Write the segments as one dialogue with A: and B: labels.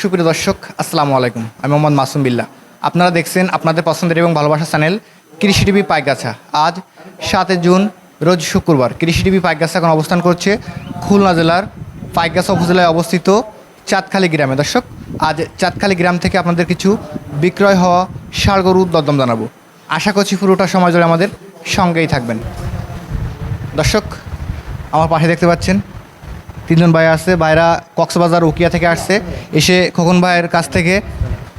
A: সুপ্রিয় দর্শক, আসসালামু আলাইকুম। আমি মোহাম্মদ মাসুম বিল্লাহ আপনারা দেখছেন আপনাদের পছন্দের এবং ভালোবাসার চ্যানেল কৃষি টিভি পাইগাছা আজ সাতই জুন, রোজ শুক্রবার। কৃষি টিভি পাইগাছা এখন অবস্থান করছে খুলনা জেলার পাইগাছা উপজেলায় অবস্থিত চাঁদখালী গ্রামে। দর্শক, আজ চাঁদখালী গ্রাম থেকে আপনাদের কিছু বিক্রয় হওয়া ষাড় গরুর দরদম জানাব। আশা করছি পুরোটা সময় ধরে আমাদের সঙ্গেই থাকবেন। দর্শক, আমার পাশে দেখতে পাচ্ছেন তিনজন ভাই আসছে ভাইরা কক্সবাজার উকিয়া থেকে আসছে এসে খোকন ভাইয়ের কাছ থেকে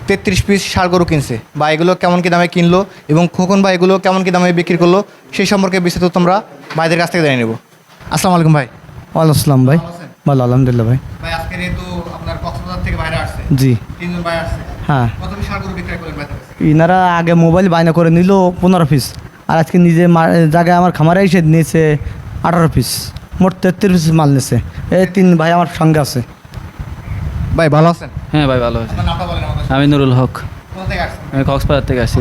A: তেত্রিশ পিস ষাড় গরু কিনছে। বা এগুলো কেমন কি দামে কিনলো এবং খোকন ভাই এগুলো কেমন কি দামে বিক্রি করল সেই সম্পর্কে বিস্তারিত তোমরা ভাইদের কাছ থেকে জেনে নেব। আসসালামু আলাইকুম ভাই।
B: ওয়ালাইকুম আসসালাম ভাই। ভালো আলহামদুলিল্লাহ ভাই।
A: ভাই আজকে যেহেতু আপনার কক্সবাজার থেকে বাইরে আসছে
B: জি।
A: তিনজন ভাই আসছে
B: হ্যাঁ।
A: কত পিস ষাড় গরু বিক্রয় করলেন কাছে?
B: ইনারা আগে মোবাইল বায়না করে নিল পনেরো পিস আর আজকে নিজে মা- জায়গায় আমার খামারে এসে নিয়েছে আঠারো পিস মোট তেত্রিশ পিস মাল নিয়েছে এই তিন ভাই আমার সঙ্গে আছে।
A: ভাই ভালো আছেন?
C: হ্যাঁ ভাই ভালো আছি।
A: আপনার নামটা বলেন আমাদের।
C: আমি নুরুল হক।
A: কোথা থেকে আসছেন?
C: আমি কক্সবাজার থেকে আসছি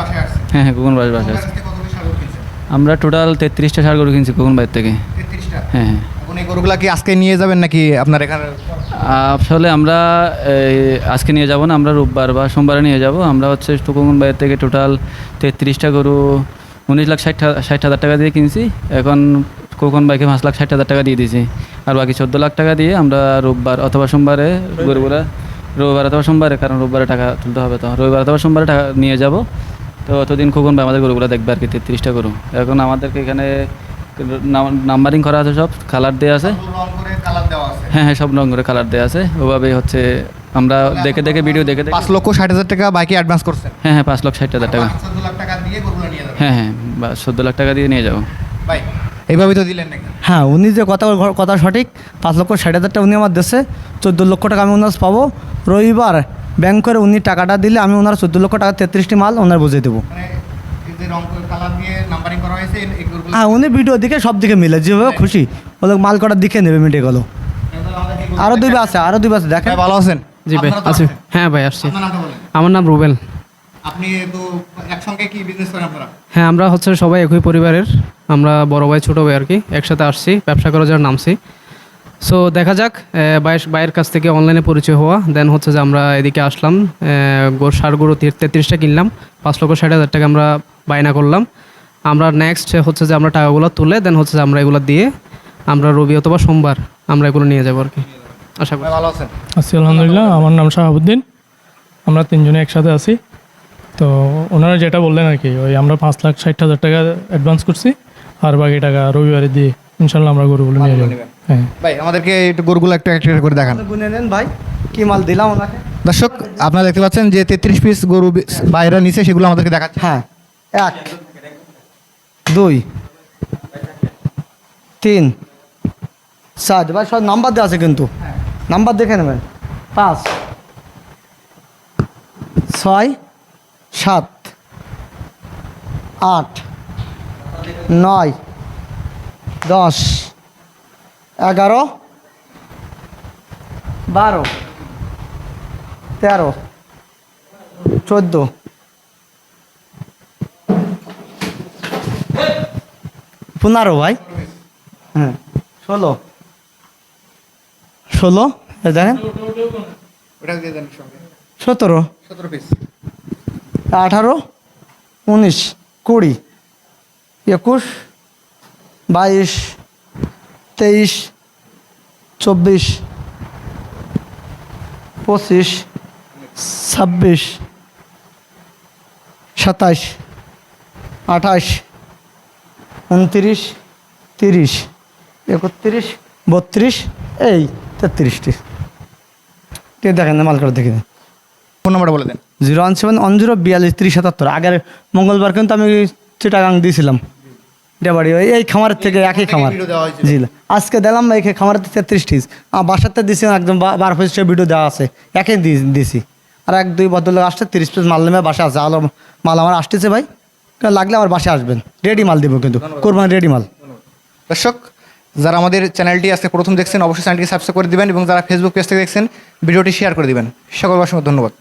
A: বাসায় আসছে
C: হ্যাঁ হ্যাঁ কোকুন বাড়ির বাসা আছে
A: কত পিস ষাড় গরু কিনছেন?
C: আমরা টোটাল তেত্রিশটা সার গরু কিনছি কোকুন বাড়ির থেকে। হ্যাঁ হ্যাঁ।
A: গরুগুলা কি আজকে নিয়ে যাবেন নাকি আপনার এখানে?
C: আসলে আমরা এই, আজকে নিয়ে যাব না আমরা রোববার বা সোমবারে নিয়ে যাব। আমরা হচ্ছে কোকুন বাড়ির থেকে টোটাল তেত্রিশটা গরু উনিশ লাখ ষাট ষাট হাজার টাকা দিয়ে কিনছি। এখন কোকন বাইকে পাঁচ লাখ ষাট হাজার টাকা দিয়ে দিয়েছি। আর বাকি চোদ্দ লাখ টাকা দিয়ে আমরা রোববার অথবা সোমবারে গরুগুলা রবিবার অথবা সোমবারে কারণ রোববারে টাকা তুলতে হবে তো। রবিবার অথবা সোমবারে টাকা নিয়ে যাব। তো অতদিন খোকন ভাই আমাদের গরুগুলো দেখবে আর কি তেত্রিশটা গরু। এখন আমাদেরকে এখানে নাম্বারিং করা আছে সব কালার দেওয়া আছে। হ্যাঁ হ্যাঁ সব রঙ করে কালার দেওয়া আছে। ওভাবেই হচ্ছে আমরা দেখে দেখে ভিডিও দেখে দেখে
A: পাঁচ লক্ষ ষাট হাজার টাকা বাইকে অ্যাডভান্স করছেন।
C: হ্যাঁ হ্যাঁ পাঁচ লক্ষ ষাট হাজার টাকা। হ্যাঁ হ্যাঁ বা চোদ্দ লাখ টাকা দিয়ে নিয়ে যাব।
A: ভাই এইভাবেই তো দিলেন
B: হ্যাঁ উনি যে কথা কথা সঠিক পাঁচ লক্ষ ষাট হাজার টাকা উনি আমার দেশে চোদ্দ লক্ষ টাকা আমি ওনার পাবো। রবিবার ব্যাংক করে উনি টাকাটা দিলে আমি ওনার চোদ্দ লক্ষ টাকা তেত্রিশটি মাল ওনার বুঝিয়ে দেবো।
A: মানে এই যে রং করে কালার দিয়ে নাম্বারিং করা হয়েছে এই- এই গরুগুলো
B: হ্যাঁ উনি ভিডিও দিকে সব দিকে মিলে যেভাবে খুশি। ওদের মাল কটার দিকে নেবে মিটে গেলো। আরও দুই। আছে আরও দুই আছে দেখেন।
A: ভালো আছেন?
D: জি ভাই আছি। হ্যাঁ ভাই আসছি। আমার নাম রুবেল।
A: আপনি তো একসঙ্গে কি বিজনেস করেন আপনারা?
D: হ্যাঁ আমরা হচ্ছে সবাই একই পরিবারের। আমরা বড় ভাই ছোটো ভাই আর কি একসাথে আসছি ব্যবসা করার জন্য নামছি। সো দেখা যাক বাইশ বাইয়ের কাছ থেকে অনলাইনে পরিচয় হওয়া দেন হচ্ছে যে আমরা এদিকে আসলাম গোর সার গরু তেত্রিশটা কিনলাম পাঁচ লক্ষ ষাট হাজার টাকা আমরা বায়না করলাম। আমরা নেক্সট হচ্ছে যে আমরা টাকাগুলো তুলে দেন হচ্ছে যে আমরা এগুলো দিয়ে আমরা রবি অথবা সোমবার আমরা এগুলো নিয়ে যাব আর কি। আশা করি।
A: ভালো আছেন?
E: আছি আলহামদুলিল্লাহ। আমার নাম শাহাবুদ্দিন। আমরা তিনজনে একসাথে আছি। তো ওনারা যেটা বললেন আর কি ওই আমরা পাঁচ লাখ ষাট হাজার টাকা অ্যাডভান্স করছি আর বাকি টাকা রবিবারে দিয়ে ইনশাল্লাহ আমরা গরুগুলো নিয়ে যাব।
A: নেবেন।
E: হ্যাঁ।
A: ভাই আমাদেরকে একটু গরুগুলো একটু একটা করে দেখান।
B: গুনে নেন ভাই কি মাল দিলাম ওনাকে?
A: দর্শক আপনারা দেখতে পাচ্ছেন যে তেত্রিশ পিস গরু বাইরে নিচে সেগুলো আমাদেরকে দেখাচ্ছে।
B: হ্যাঁ এক দুই তিন চার ভাই সব নাম্বার দেওয়া আছে কিন্তু। নাম্বার দেখে নেবেন। পাঁচ ছয় সাত আট নয় দশ এগারো বারো তেরো চোদ্দ। পনেরো ভাই। হ্যাঁ ষোলো। ষোলো দেখেন। সতেরো।
A: সতেরো পিস
B: আঠারো, উনিশ, কুড়ি, একুশ, বাইশ, তেইশ, চব্বিশ, পঁচিশ, ছাব্বিশ, সাতাশ, আঠাশ, উনত্রিশ, তিরিশ, একত্রিশ, বত্রিশ, এই তেত্রিশটি। ঠিক দেখেন না করে দেখে
A: ফোন নাম্বারটা বলে দেন।
B: Zero one seven one zero বিয়াল্লিশ ত্রিশ সাতাত্তর। আগের মঙ্গলবার কিন্তু আমি চিটাগাং দিয়েছিলাম। ডেবাড়ি ওই এই খামারের থেকে একই খামার। জি আজকে দিলাম এই খামারের তেত্রিশ টিস। আমার বাসাতে দিছি একদম বারো পঁচিশটা ভিডিও দেওয়া আছে। একই দিছি। আর এক দুই ভদ্রলোক আসছে তিরিশ পিস মাল নেমে বাসা আছে। আলো মাল আমার আসতেছে ভাই। লাগলে আমার বাসায় আসবেন। রেডি মাল দিব কিন্তু। কোরবান রেডি মাল।
A: দর্শক যারা আমাদের চ্যানেলটি আজকে প্রথম দেখছেন অবশ্যই চ্যানেলটি সাবস্ক্রাইব করে দেবেন এবং যারা ফেসবুক পেজ থেকে দেখছেন ভিডিওটি শেয়ার করে দিবেন। সকল অসংখ্য ধন্যবাদ।